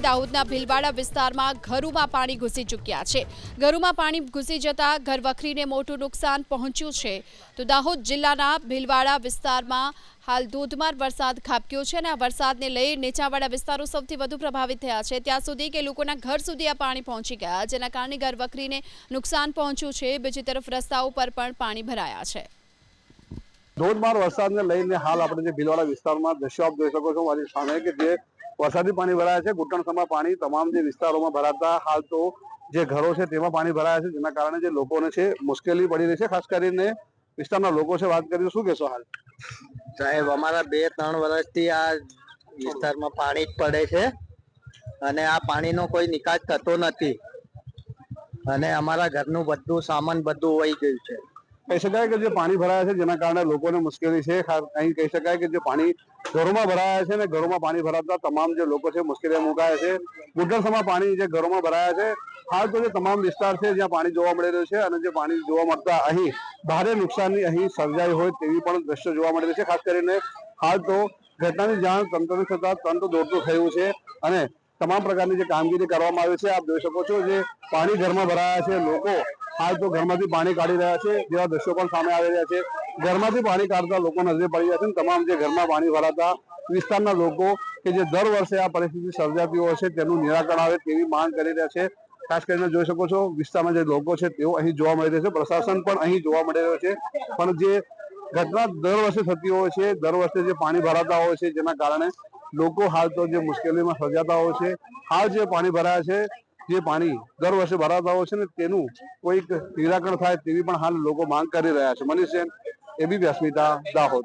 દાહોદના ભીલવાડા વિસ્તારમાં ઘરોમાં પાણી ઘૂસી ચૂક્યા છે. ઘરોમાં પાણી ઘૂસી જતા ઘર વખરીને મોટું નુકસાન પહોંચ્યું છે. તો દાહોદ જિલ્લાના ભીલવાડા વિસ્તારમાં હાલ ધોધમાર વરસાદ ખાબક્યો છે અને આ વરસાદને લઈ નીચાણવાળા વિસ્તારો સૌથી વધુ પ્રભાવિત થયા છે. ત્યાં સુધી કે લોકોના ઘર સુધી આ પાણી પહોંચી ગયા, જેના કારણે ઘર વખરીને નુકસાન પહોંચ્યું છે. બીજી તરફ રસ્તાઓ પર પણ પાણી ભરાયા છે. ધોધમાર વરસાદને લઈને હાલ આપણે જે ભીલવાડા વિસ્તારમાં દ્રશ્યો આપ જોઈ શકો છો. મારી સામે કે જે વરસાદી પાણી ભરાયા છે ઘૂંટણસમાં પાણી તમામ જે વિસ્તારોમાં ભરાતા હાલ તો જે ઘરો છે તેમાં પાણી ભરાયા છે, જેના કારણે જે લોકોને છે મુશ્કેલી પડી રહી છે. ખાસ કરીને વિસ્તારના લોકો છે, વાત કરીએ શું કહેશો હાલ? સાહેબ, અમારા બે ત્રણ વર્ષથી આ વિસ્તારમાં પાણી જ પડે છે અને આ પાણીનો કોઈ નિકાસ થતો નથી અને અમારા ઘરનું બધું સામાન બધું વહી ગયું છે. કહી શકાય કે જે પાણી ભરાયા છે, જેના કારણે લોકોને મુશ્કેલી છે. અહીં કહી શકાય કે જે પાણી ઘરોમાં ભરાયા છે ને ઘરોમાં પાણી ભરાતા તમામ જે લોકો છે મુશ્કેલીમાં મુકાયા છે. ઘૂંટણસમાં પાણી જે ઘરોમાં ભરાયા છે, હાલ તો જે તમામ વિસ્તાર છે, જ્યાં પાણી જોવા મળી રહ્યું છે અને જે પાણી જોવા મળતા અહીં ભારે નુકસાનની અહીં સર્જાઈ હોય તેવી પણ દ્રશ્યો જોવા મળી છે. ખાસ કરીને હાલ તો ઘટનાની જાણ તંત્રને થતાં તંત્ર દોડતું થયું છે અને તમામ પ્રકારની જે કામગીરી કરવામાં આવી છે, આપ જોઈ શકો છો જે પાણી ઘરમાં ભરાયા છે, લોકો હાલ તો ઘરમાંથી પાણી કાઢી રહ્યા છે, જેવા દ્રશ્યો પણ સામે આવી રહ્યા છે. ઘરમાંથી પાણી કાઢતા લોકો નજરે પડી રહ્યા છે અને તમામ જે ઘરમાં પાણી ભરાતા વિસ્તારના લોકો કે જે દર વર્ષે આ પરિસ્થિતિ સર્જાતી હોય છે, તેનું નિરાકરણ આવે તેવી માંગ કરી રહ્યા છે. ખાસ કરીને જોઈ શકો છો, વિસ્તારમાં જે લોકો છે, તેઓ અહીં જોવા મળી રહ્યા છે. પ્રશાસન પણ અહીં જોવા મળી રહ્યો છે. પણ જે ઘટના દર વર્ષે થતી હોય છે, દર વર્ષે જે પાણી ભરાતા હોય છે, જેના કારણે લોકો હાલ તો જે મુશ્કેલીમાં સર્જાતા હોય છે, હાલ જે પાણી ભરાયા છે જે પાણી દર વર્ષે ભરાતા હોય છે ને, તેનું કોઈક નિરાકરણ થાય તેવી પણ હાલ લોકો માંગ કરી રહ્યા છે. મનીષ જૈન એબીપી અસ્મિતા દાહોદ.